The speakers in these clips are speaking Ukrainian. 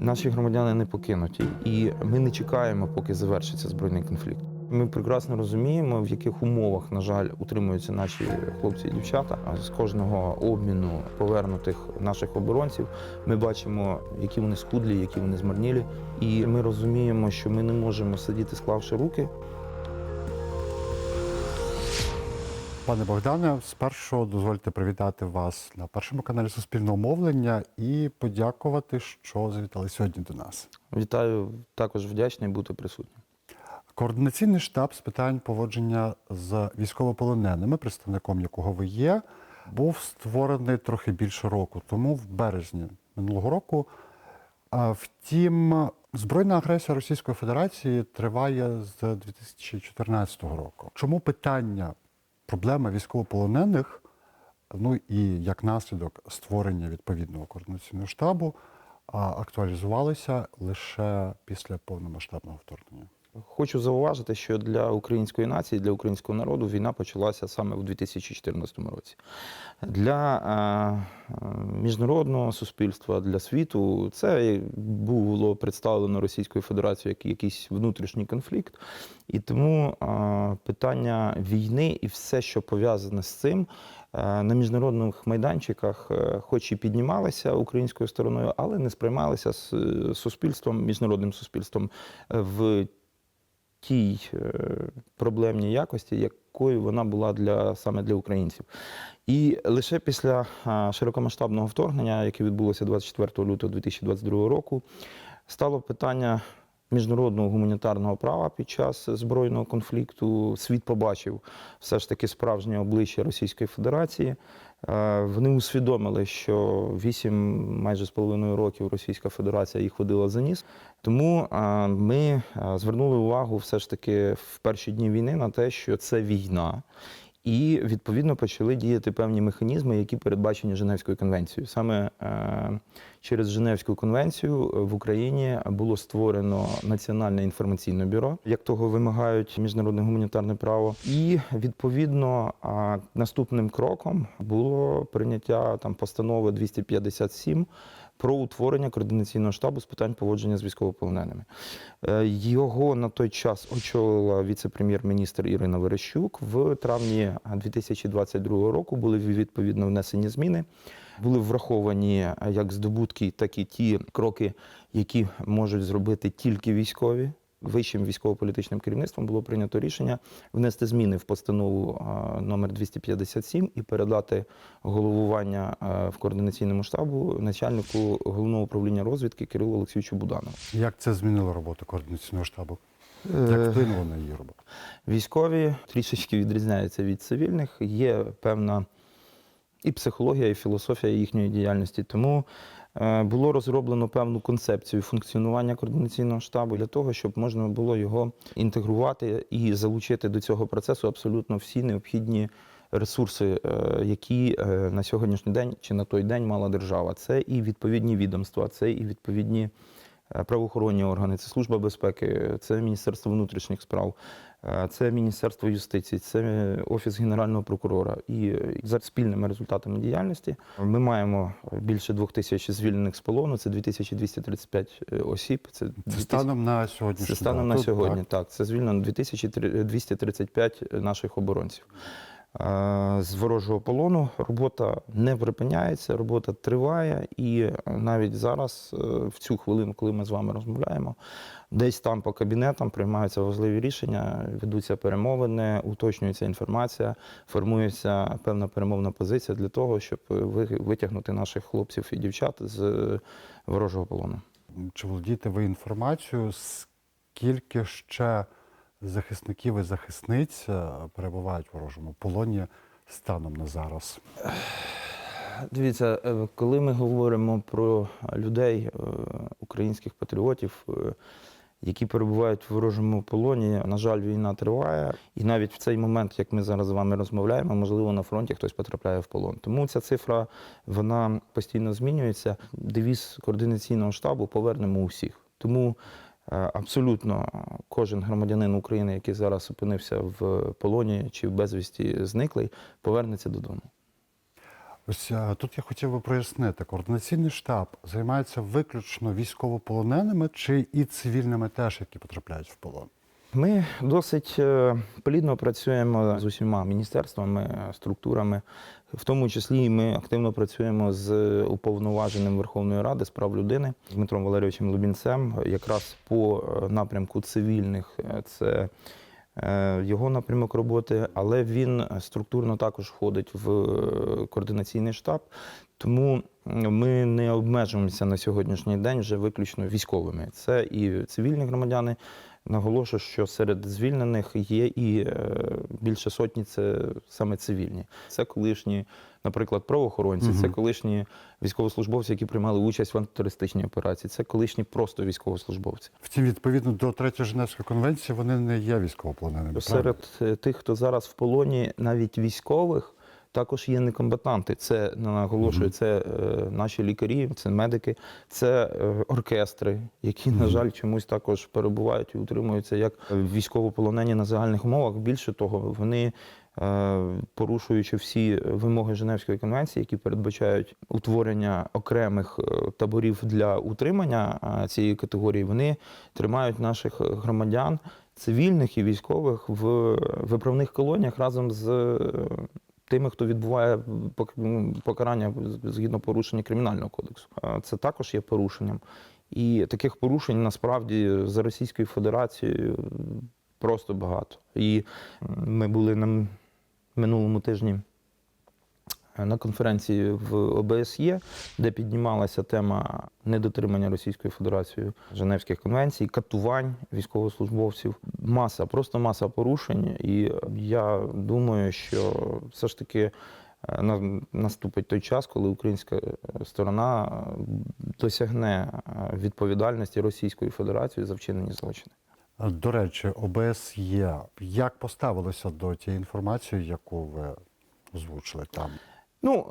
Наші громадяни не покинуті, і ми не чекаємо, поки завершиться збройний конфлікт. Ми прекрасно розуміємо, в яких умовах, на жаль, утримуються наші хлопці і дівчата. З кожного обміну повернутих наших оборонців ми бачимо, які вони скудлі, які вони змарнілі. І ми розуміємо, що ми не можемо сидіти, склавши руки. Пане Богдане, спершу дозвольте привітати вас на першому каналі Суспільного мовлення і подякувати, що завітали сьогодні до нас. Вітаю, також вдячний бути присутнім. Координаційний штаб з питань поводження з військовополоненими, представником якого ви є, був створений трохи більше року, тому в березні минулого року. Втім, збройна агресія Російської Федерації триває з 2014 року. Чому питання, проблема військовополонених, ну і як наслідок створення відповідного координаційного штабу, актуалізувалися лише після повномасштабного вторгнення? Хочу зауважити, що для української нації, для українського народу війна почалася саме у 2014 році. Для е, е, міжнародного суспільства, для світу це було представлено Російською Федерацією як якийсь внутрішній конфлікт. І тому е, питання війни і все, що пов'язане з цим, на міжнародних майданчиках, хоч і піднімалися українською стороною, але не сприймалися з суспільством, міжнародним суспільством в тій е, проблемній якості, якою вона була для саме для українців. І лише після е, широкомасштабного вторгнення, яке відбулося 24 лютого 2022 року, стало питання міжнародного гуманітарного права під час збройного конфлікту. Світ побачив все ж таки справжнє обличчя Російської Федерації. Е, Вони усвідомили, що вісім майже з половиною років Російська Федерація їх водила за ніс. Тому е, ми е, звернули увагу все ж таки в перші дні війни на те, що це війна. І відповідно почали діяти певні механізми, які передбачені Женевською конвенцією. Саме е, через Женевську конвенцію в Україні було створено національне інформаційне бюро, як того вимагають міжнародне гуманітарне право. І відповідно наступним кроком було прийняття там постанови 257 про утворення координаційного штабу з питань поводження з військовополоненими. Е, Його на той час очолила віце-прем'єр-міністр Ірина Верещук. В травні 2022 року були відповідно внесені зміни. Були враховані е, як здобутки, так і ті кроки, які можуть зробити тільки військові. Вищим військово-політичним керівництвом було прийнято рішення внести зміни в постанову е, номер 257 і передати головування е, в координаційному штабу начальнику головного управління розвідки Кирилу Олексійовичу Буданову. Як це змінило роботу координаційного штабу? Е, Як вплинуло на її роботу? Військові трішечки відрізняються від цивільних. Є певна і психологія, і філософія їхньої діяльності. Тому було розроблено певну концепцію функціонування координаційного штабу для того, щоб можна було його інтегрувати і залучити до цього процесу абсолютно всі необхідні ресурси, е, які е, на сьогоднішній день чи на той день мала держава. Це і відповідні відомства, це і відповідні. е, Правоохоронні органи, це Служба безпеки, це Міністерство внутрішніх справ, е, це Міністерство юстиції, це Офіс Генерального прокурора. І е, за спільними результатами діяльності ми маємо більше двох тисяч звільнених з полону, це 2235 осіб. Це Це станом на сьогоднішній це станом на сьогодні. так. Так, це звільнено 2235 наших оборонців. З ворожого полону робота не припиняється, робота триває, і навіть зараз, е, в цю хвилину, коли ми з вами розмовляємо, десь там по кабінетам приймаються важливі рішення, ведуться перемовини, уточнюється інформація, формується певна перемовна позиція для того, щоб витягнути наших хлопців і дівчат з ворожого полону. Чи володієте ви інформацією, скільки ще захисників і захисниць е, перебувають в ворожому полоні станом на зараз? Дивіться, е, коли ми говоримо про людей, е, українських патріотів, які перебувають в ворожому полоні, на жаль, війна триває. І навіть в цей момент, як ми зараз з вами розмовляємо, можливо, на фронті хтось потрапляє в полон. Тому ця цифра вона постійно змінюється. Девіз координаційного штабу повернемо усіх. Тому абсолютно кожен громадянин України, який зараз опинився в полоні чи в безвісті зниклий, повернеться додому. Ось тут я хотів би прояснити, координаційний штаб займається виключно військовополоненими чи і цивільними теж, які потрапляють в полон. Ми досить е, плідно працюємо з усіма міністерствами, е, структурами, в тому числі ми активно працюємо з уповноваженим Верховної Ради з прав людини Дмитром Валерійовичем Лубінцем, якраз по е, напрямку цивільних. Е, Це е, його напрямок роботи, але він структурно також входить в координаційний штаб. Тому ми не обмежуємося на сьогоднішній день вже виключно військовими. Це і цивільні громадяни. Наголошую, що серед звільнених є і е, більше сотні це саме цивільні. Це колишні, наприклад, правоохоронці, це колишні військовослужбовці, які приймали участь в антитерористичній операції, це колишні просто військовослужбовці. Втім, відповідно до третьої Женевської конвенції, вони не є військовополоненими. Серед е, тих, хто зараз в полоні, навіть військових, також є некомбатанти. Це наголошую, це е, наші лікарі, це медики, це е, оркестри, які, на жаль, чомусь також перебувають і утримуються як військовополонені на загальних умовах. Більше того, вони. е, Порушуючи всі вимоги Женевської конвенції, які передбачають утворення окремих таборів для утримання цієї категорії, вони тримають наших громадян, цивільних і військових в виправних колоніях разом з тими, хто відбуває пок- покарання згідно порушення кримінального кодексу. Це також є порушенням. І таких порушень насправді за Російською Федерацією просто багато. І ми були на минулому тижні на конференції в ОБСЄ, де піднімалася тема недотримання Російською Федерацією Женевських конвенцій, катувань військовослужбовців. Маса, просто маса порушень. І я думаю, що все ж таки е, на- наступить той час, коли українська сторона досягне е, відповідальності Російської Федерації за вчинені злочини. До речі, ОБСЄ як поставилося до тієї інформації, яку ви озвучили там? Ну,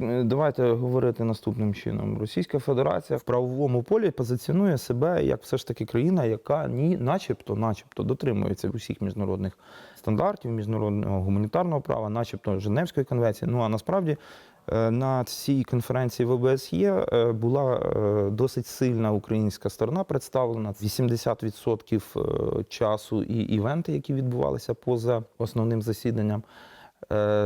е, е, давайте говорити наступним чином. Російська Федерація в правовому полі позиціонує себе як все ж таки країна, яка ні, начебто, начебто дотримується усіх міжнародних стандартів, міжнародного гуманітарного права, начебто Женевської конвенції. Ну а насправді е, на цій конференції в ОБСЄ була досить сильна українська сторона представлена. 80% е, часу і івенти, які відбувалися поза основним засіданням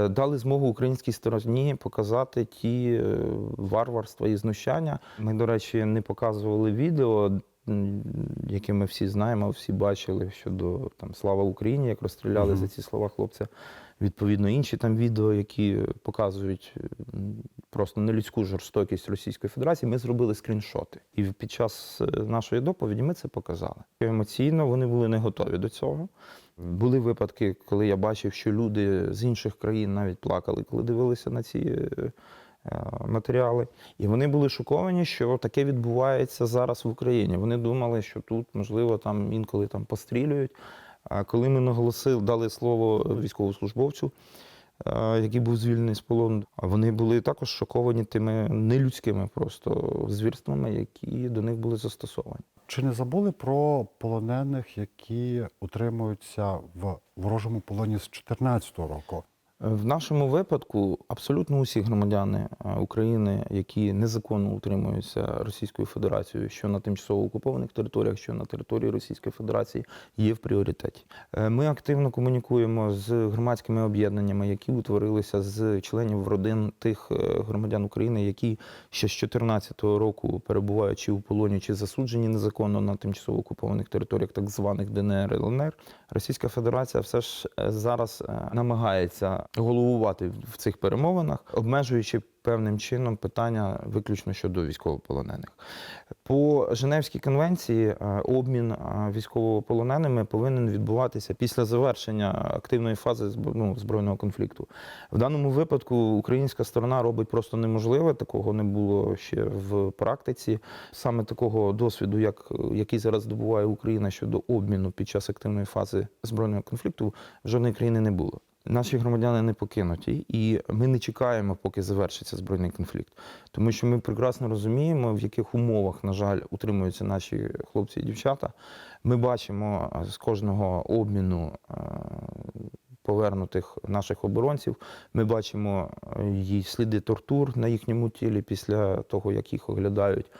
дали змогу українській стороні показати ті е, варварства і знущання. Ми, до речі, не показували відео, м, яке ми всі знаємо, всі бачили щодо там Слава Україні, як розстріляли Мгм. за ці слова хлопця. Відповідно, інші там відео, які показують просто нелюдську жорстокість Російської Федерації, ми зробили скріншоти. І під час е, нашої доповіді ми це показали. Емоційно вони були не готові до цього. Були випадки, коли я бачив, що люди з інших країн навіть плакали, коли дивилися на ці е, е, матеріали. І вони були шоковані, що таке відбувається зараз в Україні. Вони думали, що тут, можливо, там інколи там пострілюють. А коли ми наголосили, дали слово військовослужбовцю, е, який був звільнений з полону, вони були також шоковані тими нелюдськими просто звірствами, які до них були застосовані. Чи не забули про полонених, які утримуються в ворожому полоні з 2014 року? В нашому випадку абсолютно усі громадяни е, України, які незаконно утримуються Російською Федерацією, що на тимчасово окупованих територіях, що на території Російської Федерації, є в пріоритеті. Е, Ми активно комунікуємо з громадськими об'єднаннями, які утворилися з членів родин тих е, громадян України, які ще з 2014 року перебувають чи в полоні, чи засуджені незаконно на тимчасово окупованих територіях, так званих ДНР ЛНР. Російська Федерація все ж зараз намагається головувати в цих перемовинах, обмежуючи певним чином питання виключно щодо військовополонених. По Женевській конвенції е, обмін е, військовополоненими повинен відбуватися після завершення активної фази ну, збройного конфлікту. В даному випадку українська сторона робить просто неможливе, такого не було ще в практиці. Саме такого досвіду, як, який зараз здобуває Україна щодо обміну під час активної фази збройного конфлікту, жодної країни не було. Наші громадяни не покинуті, і ми не чекаємо, поки завершиться збройний конфлікт, тому що ми прекрасно розуміємо, в яких умовах, на жаль, утримуються наші хлопці і дівчата. Ми бачимо е, з кожного обміну е, повернутих наших оборонців. Ми бачимо е, її сліди тортур на їхньому тілі після того, як їх оглядають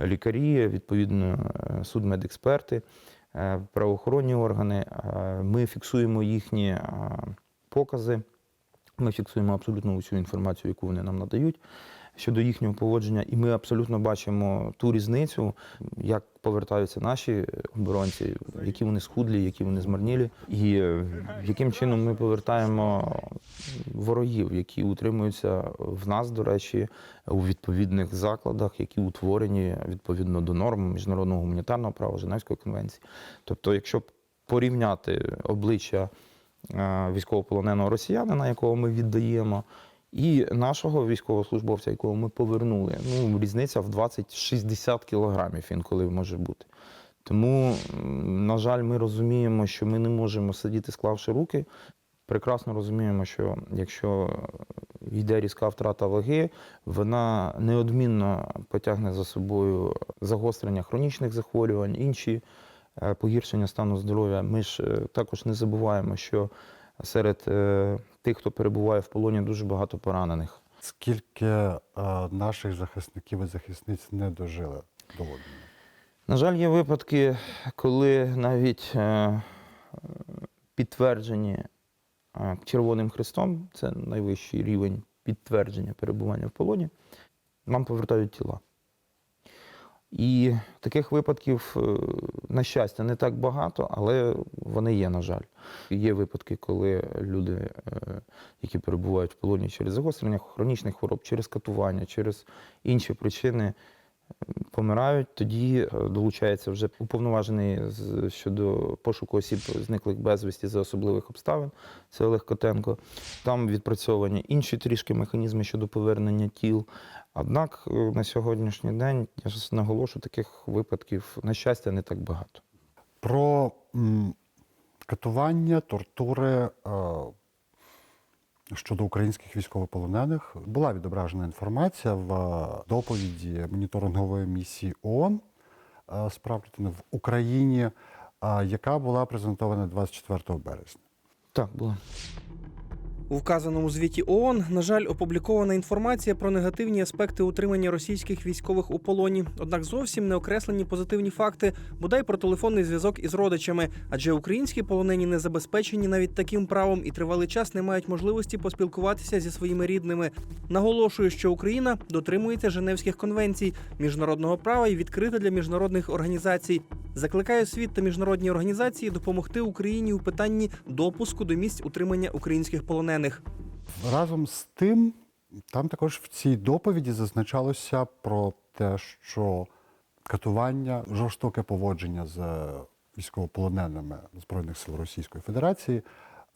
лікарі, відповідно, судмедексперти, правоохоронні органи. Ми фіксуємо їхні покази. Ми фіксуємо абсолютно усю інформацію, яку вони нам надають щодо їхнього поводження, і ми абсолютно бачимо ту різницю, як повертаються наші оборонці, які вони схудлі, які вони змарнілі, і е, яким чином ми повертаємо ворогів, які утримуються в нас, до речі, у відповідних закладах, які утворені відповідно до норм міжнародного гуманітарного права Женевської конвенції. Тобто, якщо порівняти обличчя військовополоненого росіянина, якого ми віддаємо, і нашого військовослужбовця, якого ми повернули, ну різниця в 20-60 кілограмів інколи може бути. Тому, на жаль, ми розуміємо, що ми не можемо сидіти, склавши руки. Прекрасно розуміємо, що якщо йде різка втрата ваги, вона неодмінно потягне за собою загострення хронічних захворювань, інші е, погіршення стану здоров'я. Ми ж е, також не забуваємо, що серед е, тих, хто перебуває в полоні, дуже багато поранених. Скільки е, наших захисників і захисниць не дожили до Лондона? На жаль, є випадки, коли навіть е, підтверджені е, Червоним Хрестом, це найвищий рівень підтвердження перебування в полоні, нам повертають тіла. І таких випадків, е, на щастя, не так багато, але вони є, на жаль. Є випадки, коли люди, е, які перебувають в полоні через загострення хронічних хвороб, через катування, через інші причини, помирають, тоді е, долучається вже уповноважений щодо пошуку осіб зниклих безвісті за особливих обставин. Це Олег Котенко. Там відпрацьовані інші трішки механізми щодо повернення тіл. Однак е, на сьогоднішній день я ж наголошу, таких випадків, на щастя, не так багато. Про катування, тортури е, щодо українських військовополонених була відображена інформація в е, доповіді моніторингової місії ООН е, з прав людини в Україні, е, яка була презентована 24 березня. Так, було. У вказаному звіті ООН, на жаль, опублікована інформація про негативні аспекти утримання російських військових у полоні. Однак зовсім не окреслені позитивні факти, бодай про телефонний зв'язок із родичами, адже українські полонені не забезпечені навіть таким правом і тривалий час не мають можливості поспілкуватися зі своїми рідними. Наголошую, що Україна дотримується Женевських конвенцій, міжнародного права і відкрита для міжнародних організацій. Закликаю світ та міжнародні організації допомогти Україні у питанні допуску до місць утримання українських полонених. Разом з тим, там також в цій доповіді зазначалося про те, що катування, жорстоке поводження з військовополоненими Збройних сил Російської Федерації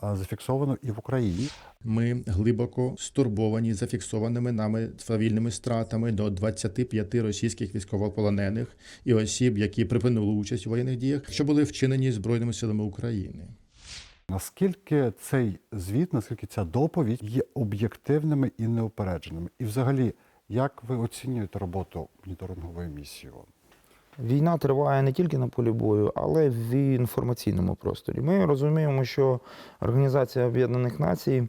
зафіксовано і в Україні. Ми глибоко стурбовані зафіксованими нами свавільними стратами до 25 російських військовополонених і осіб, які припинили участь у воєнних діях, що були вчинені збройними силами України. Наскільки цей звіт, наскільки ця доповідь є об'єктивними і неупередженими? І взагалі, як ви оцінюєте роботу моніторингової місії? Війна триває не тільки на полі бою, але й в інформаційному просторі. Ми розуміємо, що Організація Об'єднаних Націй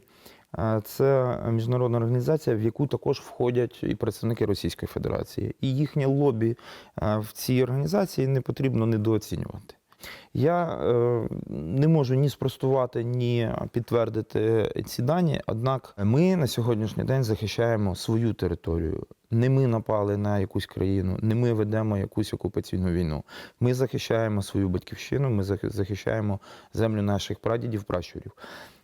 е, це міжнародна організація, в яку також входять і представники Російської Федерації. І їхнє лобі е, в цій організації не потрібно недооцінювати. Я е, не можу ні спростувати, ні підтвердити ці дані. Однак ми на сьогоднішній день захищаємо свою територію. Не ми напали на якусь країну, не ми ведемо якусь окупаційну війну. Ми захищаємо свою батьківщину, ми захищаємо землю наших прадідів, пращурів.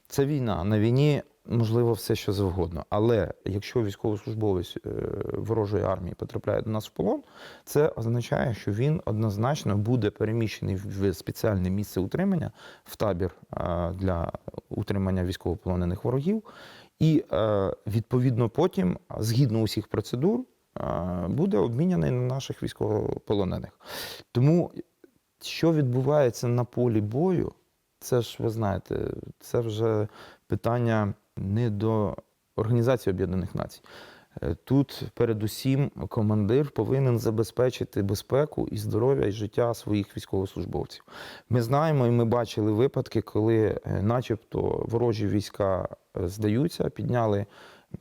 Це війна. На війні можливо все, що завгодно. Але якщо військовослужбовець е, ворожої армії потрапляє до нас в полон, це означає, що він однозначно буде переміщений в спеціальне місце утримання в табір е, для утримання військовополонених ворогів, і е, відповідно потім, згідно усіх процедур, буде обміняний на наших військовополонених. Тому що відбувається на полі бою, це ж ви знаєте, це вже питання не до Організації Об'єднаних Націй. Е, Тут передусім командир повинен забезпечити безпеку і здоров'я і життя своїх військовослужбовців. Ми знаємо і ми бачили випадки, коли, е, начебто, ворожі війська е, здаються, підняли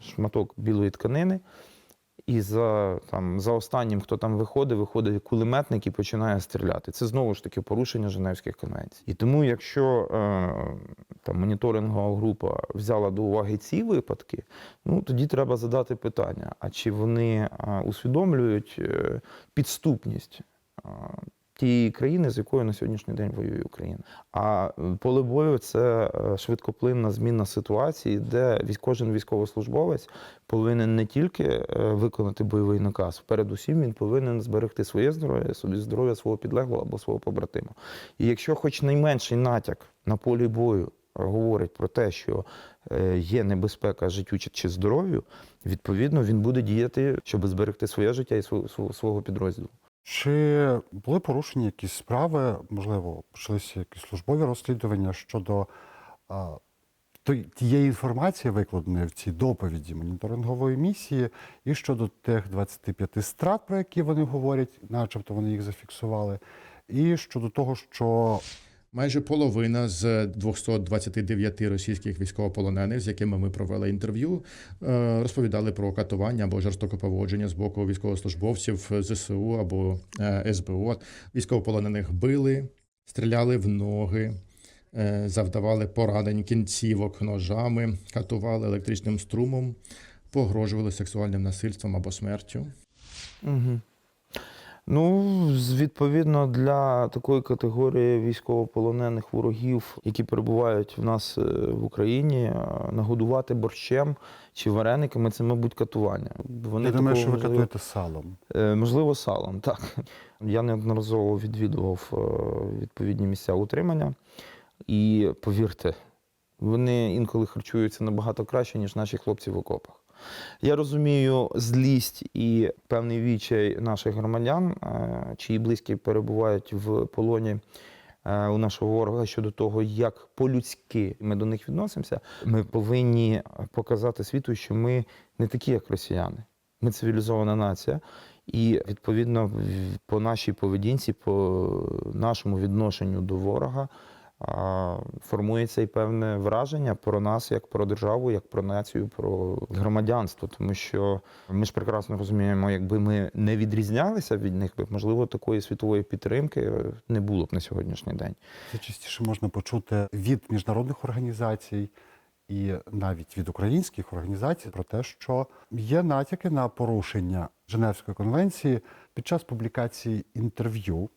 шматок білої тканини. І за, там, за останнім, хто там виходить, виходить кулеметник і починає стріляти. Це знову ж таки порушення Женевських конвенцій. І тому, якщо е, там, моніторингова група взяла до уваги ці випадки, ну тоді треба задати питання: а чи вони е, усвідомлюють е, підступність? е, Тієї країни, з якою на сьогоднішній день воює Україна. А е, поле бою це е, швидкоплинна зміна ситуації, де кожен військовослужбовець повинен не тільки е, виконати бойовий наказ, передусім він повинен зберегти своє здоров'я, собі здоров'я свого підлеглого або свого побратима. І якщо хоч найменший натяк на полі бою говорить про те, що є небезпека життю чи- здоров'ю, відповідно він буде діяти, щоб зберегти своє життя і свого підрозділу. Чи були порушені якісь справи, можливо, почалися якісь службові розслідування щодо а, тієї інформації, викладеної в цій доповіді моніторингової місії, і щодо тих 25 страт, про які вони говорять, начебто вони їх зафіксували, і щодо того, що Майже половина з 229 російських військовополонених, з якими ми провели інтерв'ю, е, розповідали про катування або жорстоке поводження з боку військовослужбовців ЗСУ або е, СБУ. Військовополонених били, стріляли в ноги, е, завдавали поранень кінцівок ножами, катували електричним струмом, погрожували сексуальним насильством або смертю. Угу. Ну, відповідно, для такої категорії військовополонених ворогів, які перебувають в нас е, в Україні, е, нагодувати борщем чи варениками це, мабуть, катування. Вони я думаю, що ви можливо, катуєте салом. Е, Можливо, салом, так. Я неодноразово відвідував відповідні місця утримання, і повірте, вони інколи харчуються набагато краще, ніж наші хлопці в окопах. Я розумію злість і певний відчай наших громадян, е, чиї близькі перебувають в полоні е, у нашого ворога щодо того, як по-людськи ми до них відносимося. Ми повинні показати світу, що ми не такі, як росіяни. Ми цивілізована нація, і відповідно по нашій поведінці, по нашому відношенню до ворога формується і певне враження про нас як про державу, як про націю, про громадянство. Тому що ми ж прекрасно розуміємо, якби ми не відрізнялися від них, можливо такої світової підтримки не було б на сьогоднішній день. Це частіше можна почути від міжнародних організацій і навіть від українських організацій про те, що є натяки на порушення Женевської конвенції під час публікації інтерв'ю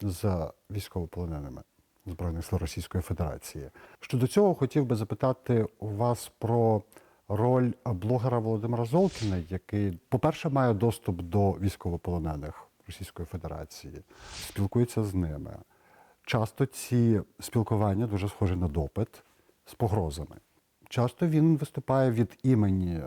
з військовополоненими Збройних сил Російської Федерації. Щодо цього хотів би запитати у вас про роль блогера Володимира Золкіна, який, по-перше, має доступ до військовополонених Російської Федерації, спілкується з ними. Часто ці спілкування дуже схожі на допит з погрозами. Часто він виступає від імені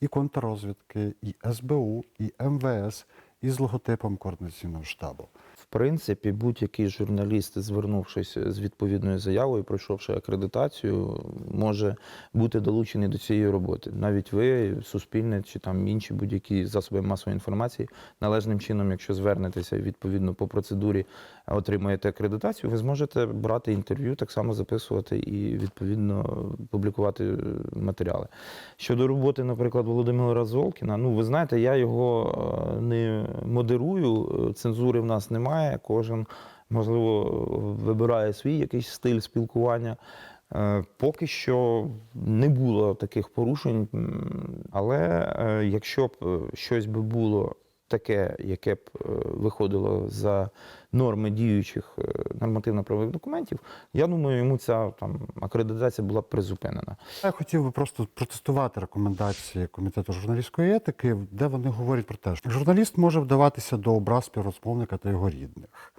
і контррозвідки, і СБУ, і МВС, і з логотипом координаційного штабу. Принципі, будь-який журналіст, звернувшись з відповідною заявою, пройшовши акредитацію, може бути долучений до цієї роботи. Навіть ви, суспільне чи там інші будь-які засоби масової інформації, належним чином, якщо звернетеся відповідно по процедурі, отримаєте акредитацію, ви зможете брати інтерв'ю, так само записувати і відповідно публікувати матеріали. Щодо роботи, наприклад, Володимира Золкіна, ну ви знаєте, я його е, не модерую, е, цензури в нас немає. Кожен, можливо, вибирає свій якийсь стиль спілкування. Е, Поки що не було таких порушень, але е, якщо б е, щось би було таке, яке б е, виходило за норми діючих е, нормативно-правових документів, я думаю, йому ця там акредитація була б призупинена. Я хотів би просто протестувати рекомендації комітету журналістської етики, де вони говорять про те, що журналіст може вдаватися до образ співрозмовника та його рідних,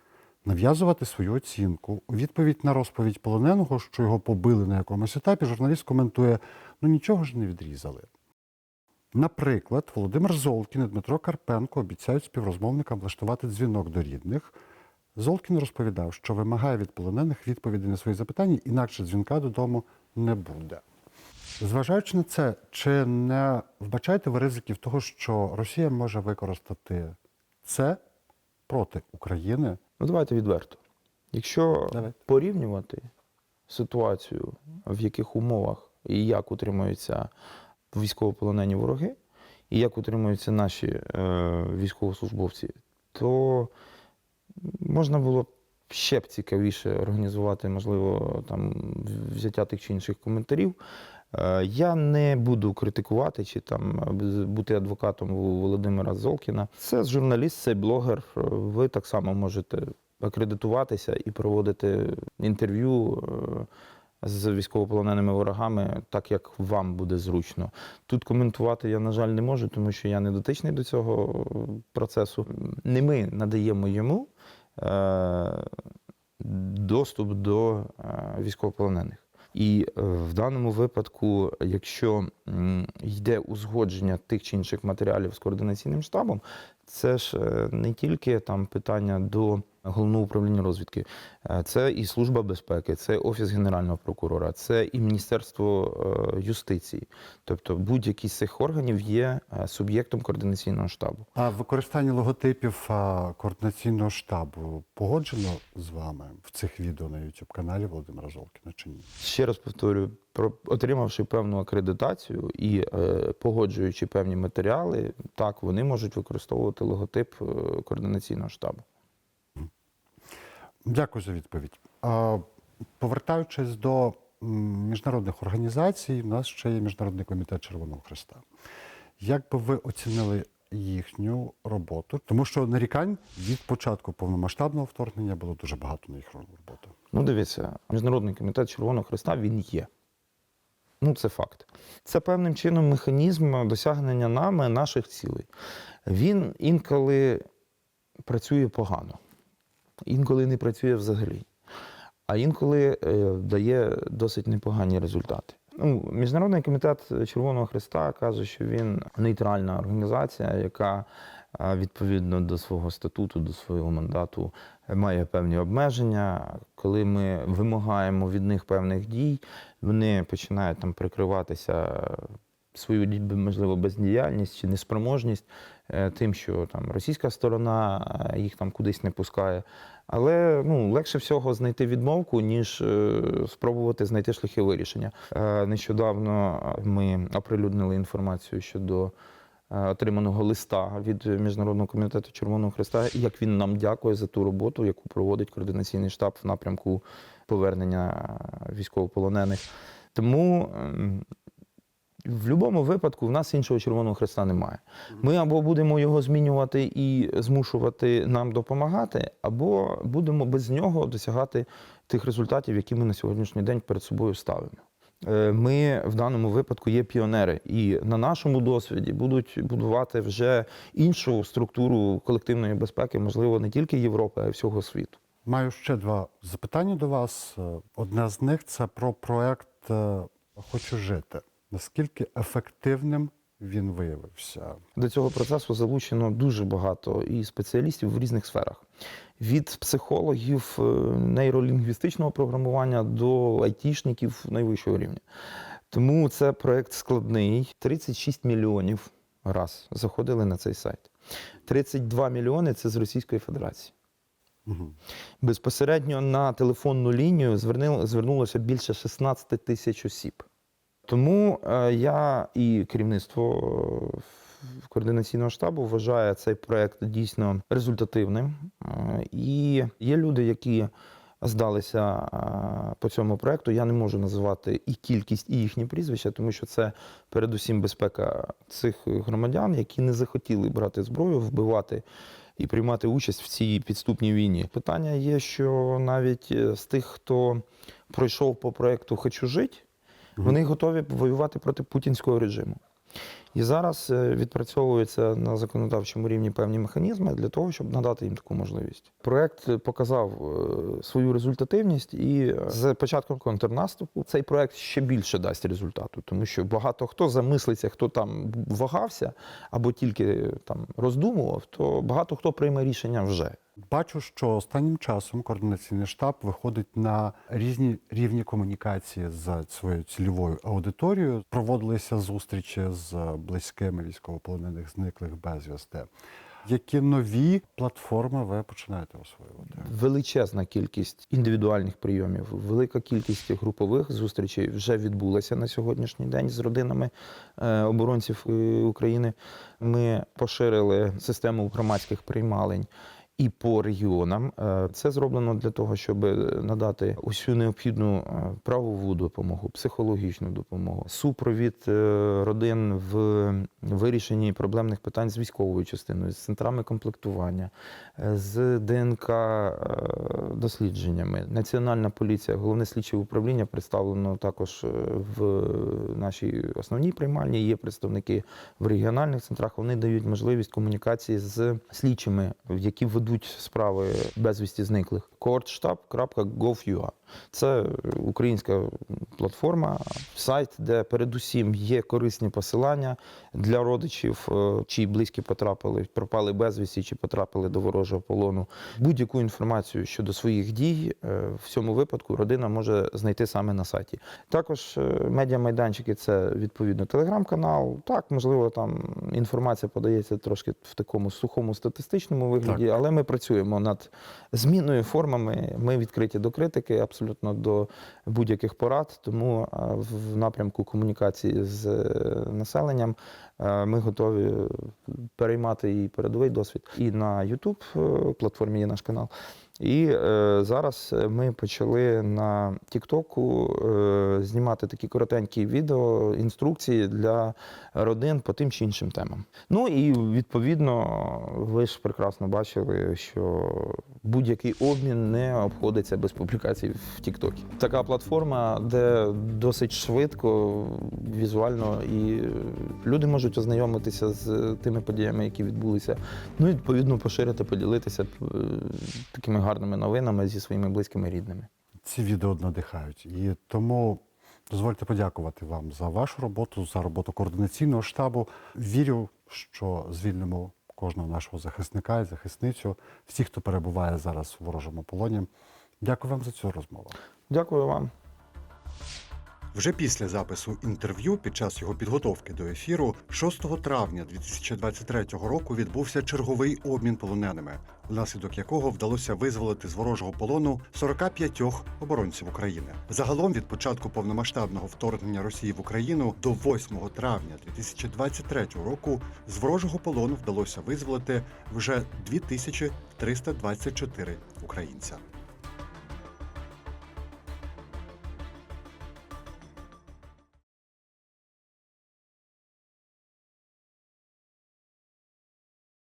нав'язувати свою оцінку. У відповідь на розповідь полоненого, що його побили на якомусь етапі, журналіст коментує: ну нічого ж не відрізали. Наприклад, Володимир Золкін і Дмитро Карпенко обіцяють співрозмовникам влаштувати дзвінок до рідних. Золкін розповідав, що вимагає від полонених відповіді на свої запитання, інакше дзвінка додому не буде. Зважаючи на це, чи не вбачаєте ви ризиків того, що Росія може використати це проти України? Ну, давайте відверто. Якщо Давайте. порівнювати ситуацію, в яких умовах і як утримуються військовополонені вороги, і як утримуються наші е, військовослужбовці, то можна було б ще б цікавіше організувати, можливо, там взяття тих чи інших коментарів. Е, Я не буду критикувати чи там бути адвокатом у Володимира Золкіна. Це журналіст, це блогер. Ви так само можете акредитуватися і проводити інтерв'ю е, з військовополоненими ворогами, так як вам буде зручно. Тут коментувати я, на жаль, не можу, тому що я не дотичний до цього процесу. Не ми надаємо йому е, доступ до е, військовополонених. І е, в даному випадку, якщо йде узгодження тих чи інших матеріалів з координаційним штабом, це ж е, не тільки там питання до головного управління розвідки, Е, це і служба безпеки, це офіс генерального прокурора, це і міністерство е, юстиції. Тобто будь-який з цих органів є суб'єктом координаційного штабу. А використання логотипів координаційного штабу погоджено з вами в цих відео на youtube каналі Володимира Золкіна чи ні? Ще раз повторюю, отримавши певну акредитацію і е, погоджуючи певні матеріали, так вони можуть використовувати логотип е, координаційного штабу. Дякую за відповідь. Повертаючись до міжнародних організацій, у нас ще є Міжнародний комітет Червоного Христа. Як би ви оцінили їхню роботу? Тому що нарікань від початку повномасштабного вторгнення було дуже багато на їх роботу. Ну, дивіться, Міжнародний комітет Червоного Христа він є. Ну, це факт. Це певним чином механізм досягнення нами наших цілей. Він інколи працює погано, інколи не працює взагалі, а інколи е, дає досить непогані результати. Ну, Міжнародний комітет Червоного Христа каже, що він нейтральна організація, яка е, відповідно до свого статуту, до свого мандату має певні обмеження. Коли ми вимагаємо від них певних дій, вони починають там прикриватися свою можливо бездіяльність чи неспроможність е, тим, що там російська сторона е, їх там кудись не пускає. Але ну, легше всього знайти відмовку, ніж е, спробувати знайти шляхи вирішення. Е, Нещодавно ми оприлюднили інформацію щодо е, отриманого листа від Міжнародного комітету Червоного Христа, як він нам дякує за ту роботу, яку проводить координаційний штаб в напрямку повернення е, військовополонених. Тому ем, в будь-якому випадку в нас іншого Червоного Христа немає. Ми або будемо його змінювати і змушувати нам допомагати, або будемо без нього досягати тих результатів, які ми на сьогоднішній день перед собою ставимо. Е, Ми в даному випадку є піонери, і на нашому досвіді будуть будувати вже іншу структуру колективної безпеки, можливо, не тільки Європи, а й всього світу. Маю ще два запитання до вас. Е, Одне з них це про проект е, Хочу жити. Наскільки ефективним він виявився? До цього процесу залучено дуже багато і спеціалістів в різних сферах. Від психологів е, нейролінгвістичного програмування до айтішників найвищого рівня. Тому це проект складний. 36 мільйонів раз заходили на цей сайт. 32 мільйони це з Російської Федерації. Угу. Безпосередньо на телефонну лінію звернулося більше 16 тисяч осіб. Тому е, я і керівництво е, координаційного штабу вважає цей проект дійсно результативним. Е, І є люди, які здалися е, по цьому проекту. Я не можу називати і кількість, і їхні прізвища, тому що це передусім безпека цих громадян, які не захотіли брати зброю, вбивати і приймати участь в цій підступній війні. Питання є, що навіть е, з тих, хто пройшов по проекту Хочу жити, вони готові воювати проти путінського режиму. І зараз е, відпрацьовуються на законодавчому рівні певні механізми для того, щоб надати їм таку можливість. Проект показав е, свою результативність, і е, з початком контрнаступу цей проект ще більше дасть результату, тому що багато хто замислиться, хто там вагався або тільки там роздумував, то багато хто прийме рішення вже. Бачу, що останнім часом координаційний штаб виходить на різні рівні комунікації з своєю цільовою аудиторією. Проводилися зустрічі з близькими військовополонених зниклих безвісти. Які нові платформи ви починаєте освоювати? Величезна кількість індивідуальних прийомів, велика кількість групових зустрічей вже відбулася на сьогоднішній день з родинами е, оборонців е, України. Ми поширили систему громадських приймалень. І по регіонам Е, це зроблено для того, щоб надати усю необхідну е, правову допомогу, психологічну допомогу, супровід е, родин в вирішенні проблемних питань з військовою частиною, з центрами комплектування, е, з ДНК е, дослідженнями. Національна поліція, головне слідче управління представлено також е, в нашій основній приймальні. Є представники в регіональних центрах. Вони дають можливість комунікації з слідчими, які ведуть справи безвісті зниклих. courtshtab.gov.ua. Це українська платформа, сайт, де передусім є корисні посилання для родичів, е, чиї близькі потрапили, пропали безвісті чи потрапили до ворожого полону. Будь-яку інформацію щодо своїх дій е, в цьому випадку родина може знайти саме на сайті. Також е, медіамайданчики це відповідно телеграм-канал. Так, можливо, там інформація подається трошки в такому сухому статистичному вигляді, але ми працюємо над зміною формами. Ми відкриті до критики, абсолютно до будь-яких порад. Тому е, в напрямку комунікації з е, населенням е, ми готові переймати і передовий досвід. І на YouTube платформі є наш канал. І е, зараз ми почали на Тіктоку е, знімати такі коротенькі відео, інструкції для родин по тим чи іншим темам. Ну і відповідно, ви ж прекрасно бачили, що будь-який обмін не обходиться без публікацій в Тіктокі. Така платформа, де досить швидко, візуально, і люди можуть ознайомитися з тими подіями, які відбулися. Ну і відповідно поширити, поділитися е, такими гарними новинами зі своїми близькими рідними. Ці відео надихають. І тому дозвольте подякувати вам за вашу роботу, за роботу координаційного штабу. Вірю, що звільнимо кожного нашого захисника і захисницю, всіх, хто перебуває зараз у ворожому полоні. Дякую вам за цю розмову. Дякую вам. Вже після запису інтерв'ю під час його підготовки до ефіру 6 травня 2023 року відбувся черговий обмін полоненими, внаслідок якого вдалося визволити з ворожого полону 45 оборонців України. Загалом від початку повномасштабного вторгнення Росії в Україну до 8 травня 2023 року з ворожого полону вдалося визволити вже 2324 українця.